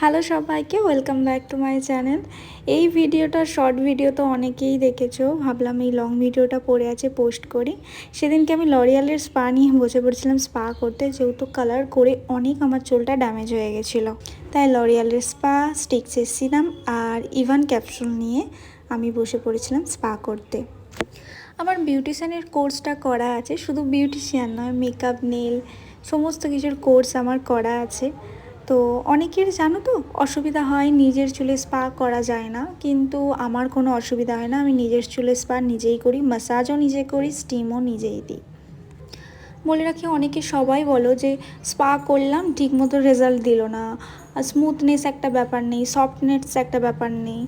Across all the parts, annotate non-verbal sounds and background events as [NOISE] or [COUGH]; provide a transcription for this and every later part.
Hello সবাইকে welcome back to my channel এই ভিডিওটা শর্ট ভিডিও তো অনেকেই দেখেছ। ভাবলাম এই লং ভিডিওটা পড়ে আছে পোস্ট করি। সেদিনকে আমি লরিয়ালের স্পা নিয়ে বসে পড়েছিলাম স্পা করতে। যেহেতু কালার করে অনেক আমার চুলটা ড্যামেজ হয়ে গেছিল। তাই লরিয়ালের স্পা স্টিক্সের সিরাম আর ইভান ক্যাপসুল নিয়ে আমি বসে পড়েছিলাম স্পা করতে। আমার বিউটিশিয়ানের কোর্সটা করা আছে। শুধু বিউটিশিয়ান নয় মেকআপ নেল সমস্ত কিছুর কোর্স আমার করা আছে। তো অনেকের জানো তো, অসুবিধা হয় নিজের চুলে স্পা করা যায় না। কিন্তু আমার কোনো অসুবিধা হয় না, আমি নিজের চুলে স্পা নিজেই করি মাসাজও নিজে করি স্টিমও নিজেই দিই। বলে রাখি, অনেকে সবাই বলো যে, স্পা করলাম, ঠিকমতো রেজাল্ট দিল না। স্মুথনেস একটা ব্যাপার নেই সফটনেস একটা ব্যাপার নেই।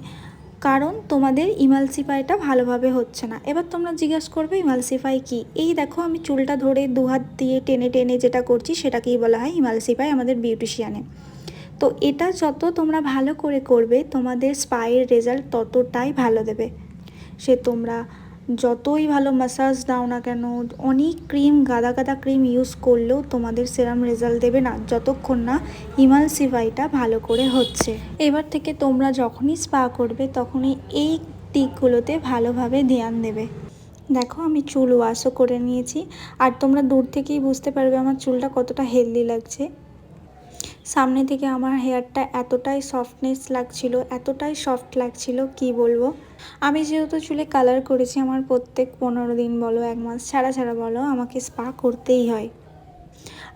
কারণ তোমাদের ইমালসিফাইটা ভালোভাবে হচ্ছে না। এবার তোমরা জিজ্ঞেস করবে, ইমালসিফাই কি? এই দেখো, আমি চুলটা ধরে দু হাত দিয়ে টেনে টেনে যেটা করছি, সেটাকেই বলা হয় ইমালসিফাই আমাদের বিউটিশিয়ানে। তো এটা যত তোমরা ভালো করে করবে, তোমাদের স্পায়ের রেজাল্ট ততটাই ভালো দেবে। সে তোমরা যতই ভালো মাসাজ দাও না কেন, অনেক ক্রিম গাদা গাদা ক্রিম ইউজ করলেও তোমাদের সেরাম রেজাল্ট দেবে না। যতক্ষণ না ইমালসিফাইটা ভালো করে হচ্ছে। এবার থেকে তোমরা যখনই স্পা করবে, তখনই এই দিকগুলোতে ভালোভাবে ধ্যান দেবে। দেখো, আমি চুল ওয়াশও করে নিয়েছি। আর তোমরা দূর থেকেই বুঝতে পারবে আমার চুলটা কতটা হেলদি লাগছে। সামনে থেকে আমার হেয়ারটা এতটাই সফটনেস লাগছিল, এতটাই সফট লাগছিল, কি বলব? আমি যেহেতু চুলে কালার করেছি, আমার প্রত্যেক পনেরো দিন বলো, এক মাস, ছাড়া ছাড়া বলো, আমাকে স্পা করতেই হয়।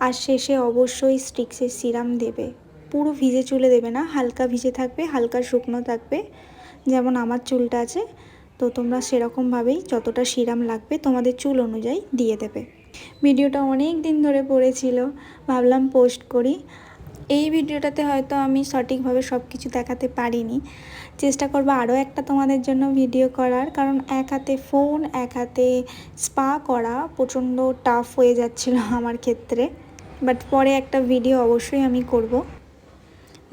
আর শেষে অবশ্যই স্টিক্সের সিরাম দেবে। পুরো ভিজে চুলে দেবে না, হালকা ভিজে থাকবে, হালকা শুকনো থাকবে। যেমন আমার চুলটা আছে, তো তোমরা সেরকমভাবেই যতটা সিরাম লাগবে তোমাদের চুল অনুযায়ী দিয়ে দেবে। ভিডিওটা অনেক দিন ধরে পড়েছিল, ভাবলাম পোস্ট করি। এই ভিডিওটাতে হয়তো আমি সঠিকভাবে সব কিছু দেখাতে পারিনি। চেষ্টা করব আরও একটা তোমাদের জন্য ভিডিও করার। কারণ এক হাতে ফোন এক হাতে স্পা করা প্রচণ্ড টাফ হয়ে যাচ্ছিল [LAUGHS] আমার ক্ষেত্রে। বাট পরে একটা ভিডিও অবশ্যই আমি করব।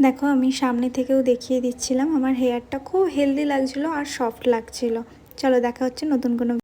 দেখো, আমি সামনে থেকেও দেখিয়ে দিচ্ছিলাম। আমার হেয়ারটা খুব হেলদি লাগছিল আর সফট লাগছিল। চলো, দেখা হচ্ছে নতুন কোনো